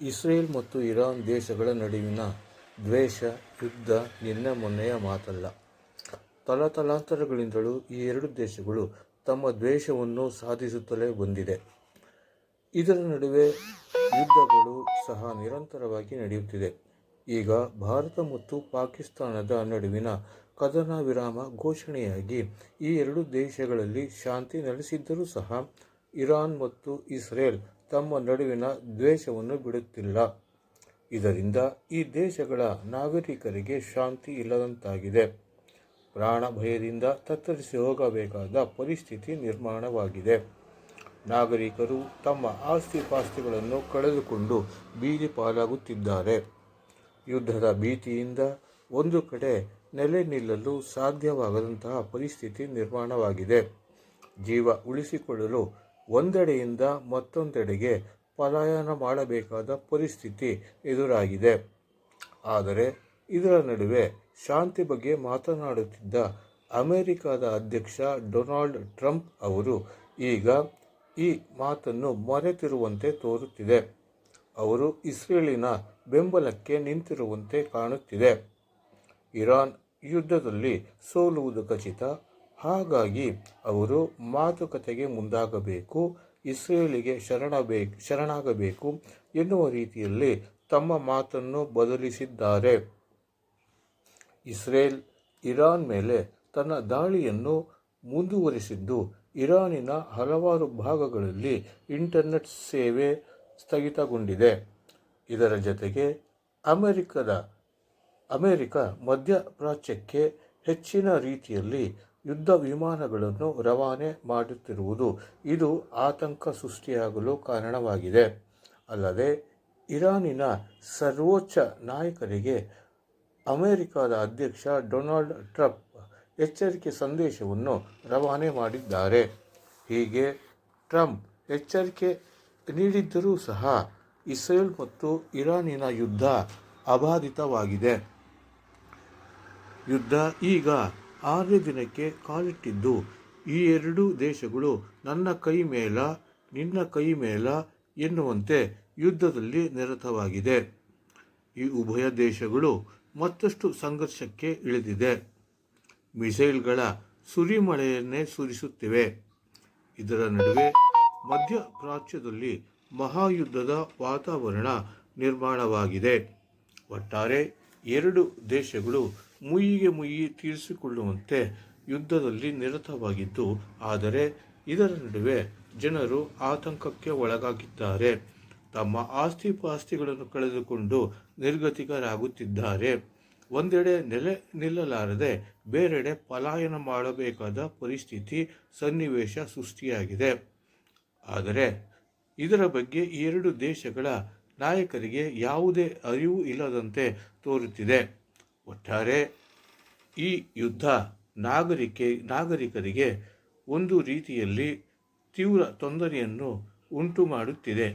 Israel ಮತ್ತು Iran ದೇಶಗಳ ನಡುವಿನ ದ್ವೇಷ, ಯುದ್ಧ ನಿನ್ನೆ ಮೊನ್ನೆಯ ಮಾತಲ್ಲ. ತಲತಲಾಂತರಗಳಿಂದಲೂ ಈ ಎರಡು ದೇಶಗಳು ತಮ್ಮ ದ್ವೇಷವನ್ನು ಸಾಧಿಸುತ್ತಲೇ ಬಂದಿದೆ. ಇದರ ನಡುವೆ ಯುದ್ಧಗಳು ಸಹ ನಿರಂತರವಾಗಿ ನಡೆಯುತ್ತಿದೆ. ಈಗ ಭಾರತ ಮತ್ತು ಪಾಕಿಸ್ತಾನದ ನಡುವಿನ ಕದನ ವಿರಾಮ ಘೋಷಣೆಯಾಗಿ ಈ ಎರಡು ದೇಶಗಳಲ್ಲಿ ಶಾಂತಿ ನೆಲೆಸಿದ್ದರೂ ಸಹ ಇರಾನ್ ಮತ್ತು ಇಸ್ರೇಲ್ ತಮ್ಮ ನಡುವಿನ ದ್ವೇಷವನ್ನು ಬಿಡುತ್ತಿಲ್ಲ. ಇದರಿಂದ ಈ ದೇಶಗಳ ನಾಗರಿಕರಿಗೆ ಶಾಂತಿ ಇಲ್ಲದಂತಾಗಿದೆ. ಪ್ರಾಣ ಭಯದಿಂದ ತತ್ತರಿಸಿ ಹೋಗಬೇಕಾದ ಪರಿಸ್ಥಿತಿ ನಿರ್ಮಾಣವಾಗಿದೆ. ನಾಗರಿಕರು ತಮ್ಮ ಆಸ್ತಿ-ಪಾಸ್ತಿಗಳನ್ನು ಕಳೆದುಕೊಂಡು ಬೀದಿ ಪಾಲಾಗುತ್ತಿದ್ದಾರೆ. ಯುದ್ಧದ ಭೀತಿಯಿಂದ ಒಂದು ಕಡೆ ನೆಲೆ ನಿಲ್ಲಲು ಸಾಧ್ಯವಾಗದಂತಹ ಪರಿಸ್ಥಿತಿ ನಿರ್ಮಾಣವಾಗಿದೆ. ಜೀವ ಉಳಿಸಿಕೊಳ್ಳಲು ಒಂದೆಡೆಯಿಂದ ಮತ್ತೊಂದೆಡೆಗೆ ಪಲಾಯನ ಮಾಡಬೇಕಾದ ಪರಿಸ್ಥಿತಿ ಎದುರಾಗಿದೆ. ಆದರೆ ಇದರ ನಡುವೆ ಶಾಂತಿ ಬಗ್ಗೆ ಮಾತನಾಡುತ್ತಿದ್ದ ಅಮೆರಿಕದ ಅಧ್ಯಕ್ಷ ಡೊನಾಲ್ಡ್ ಟ್ರಂಪ್ ಅವರು ಈಗ ಈ ಮಾತನ್ನು ಮರೆತಿರುವಂತೆ ತೋರುತ್ತಿದೆ. ಅವರು ಇಸ್ರೇಲಿನ ಬೆಂಬಲಕ್ಕೆ ನಿಂತಿರುವಂತೆ ಕಾಣುತ್ತಿದೆ. ಇರಾನ್ ಯುದ್ಧದಲ್ಲಿ ಸೋಲುವುದು ಖಚಿತ. ಹಾಗಾಗಿ ಅವರು ಮಾತುಕತೆಗೆ ಮುಂದಾಗಬೇಕು, ಇಸ್ರೇಲಿಗೆ ಶರಣಾಗಬೇಕು ಎನ್ನುವ ರೀತಿಯಲ್ಲಿ ತಮ್ಮ ಮಾತನ್ನು ಬದಲಿಸಿದ್ದಾರೆ. ಇಸ್ರೇಲ್ ಇರಾನ್ ಮೇಲೆ ತನ್ನ ದಾಳಿಯನ್ನು ಮುಂದುವರಿಸಿದ್ದು, ಇರಾನಿನ ಹಲವಾರು ಭಾಗಗಳಲ್ಲಿ ಇಂಟರ್ನೆಟ್ ಸೇವೆ ಸ್ಥಗಿತಗೊಂಡಿದೆ. ಇದರ ಜೊತೆಗೆ ಅಮೆರಿಕದ ಅಮೆರಿಕ ಮಧ್ಯಪ್ರಾಚ್ಯಕ್ಕೆ ಹೆಚ್ಚಿನ ರೀತಿಯಲ್ಲಿ ಯುದ್ಧ ವಿಮಾನಗಳನ್ನು ರವಾನೆ ಮಾಡುತ್ತಿರುವುದು ಇದು ಆತಂಕ ಸೃಷ್ಟಿಯಾಗಲು ಕಾರಣವಾಗಿದೆ. ಅಲ್ಲದೆ, ಇರಾನಿನ ಸರ್ವೋಚ್ಚ ನಾಯಕರಿಗೆ ಅಮೆರಿಕದ ಅಧ್ಯಕ್ಷ ಡೊನಾಲ್ಡ್ ಟ್ರಂಪ್ ಎಚ್ಚರಿಕೆ ಸಂದೇಶವನ್ನು ರವಾನೆ ಮಾಡಿದ್ದಾರೆ. ಹೀಗೆ ಟ್ರಂಪ್ ಎಚ್ಚರಿಕೆ ನೀಡಿದ್ದರೂ ಸಹ ಇಸ್ರೇಲ್ ಮತ್ತು ಇರಾನಿನ ಯುದ್ಧ ಅಬಾಧಿತವಾಗಿದೆ. ಯುದ್ಧ ಈಗ ಆರನೇ ದಿನಕ್ಕೆ ಕಾಲಿಟ್ಟಿದ್ದು, ಈ ಎರಡೂ ದೇಶಗಳು ನನ್ನ ಕೈ ಮೇಲ ನಿನ್ನ ಕೈ ಮೇಲ ಎನ್ನುವಂತೆ ಯುದ್ಧದಲ್ಲಿ ನಿರತವಾಗಿದೆ. ಈ ಉಭಯ ದೇಶಗಳು ಮತ್ತಷ್ಟು ಸಂಘರ್ಷಕ್ಕೆ ಇಳಿದಿದೆ. ಮಿಸೈಲ್ಗಳ ಸುರಿಮಳೆಯನ್ನೇ ಸುರಿಸುತ್ತಿವೆ. ಇದರ ನಡುವೆ ಮಧ್ಯ ಪ್ರಾಚ್ಯದಲ್ಲಿ ಮಹಾಯುದ್ಧದ ವಾತಾವರಣ ನಿರ್ಮಾಣವಾಗಿದೆ. ಒಟ್ಟಾರೆ ಎರಡು ದೇಶಗಳು ಮುಯ್ಯಿಗೆ ಮುಯ್ಯಿ ತೀರಿಸಿಕೊಳ್ಳುವಂತೆ ಯುದ್ಧದಲ್ಲಿ ನಿರತವಾಗಿದ್ದು, ಆದರೆ ಇದರ ನಡುವೆ ಜನರು ಆತಂಕಕ್ಕೆ ಒಳಗಾಗಿದ್ದಾರೆ. ತಮ್ಮ ಆಸ್ತಿ-ಪಾಸ್ತಿಗಳನ್ನು ಕಳೆದುಕೊಂಡು ನಿರ್ಗತಿಕರಾಗುತ್ತಿದ್ದಾರೆ. ಒಂದೆಡೆ ನೆಲೆ ನಿಲ್ಲಲಾರದೆ ಬೇರೆಡೆ ಪಲಾಯನ ಮಾಡಬೇಕಾದ ಪರಿಸ್ಥಿತಿ, ಸನ್ನಿವೇಶ ಸೃಷ್ಟಿಯಾಗಿದೆ. ಆದರೆ ಇದರ ಬಗ್ಗೆ ಎರಡೂ ದೇಶಗಳ ನಾಯಕರಿಗೆ ಯಾವುದೇ ಅರಿವು ಇಲ್ಲದಂತೆ ತೋರುತ್ತಿದೆ. ಒಟ್ಟಾರೆ ಈ ಯುದ್ಧ ನಾಗರಿಕೆ ನಾಗರಿಕರಿಗೆ ಒಂದು ರೀತಿಯಲ್ಲಿ ತೀವ್ರ ತೊಂದರೆಯನ್ನು ಉಂಟುಮಾಡುತ್ತಿದೆ.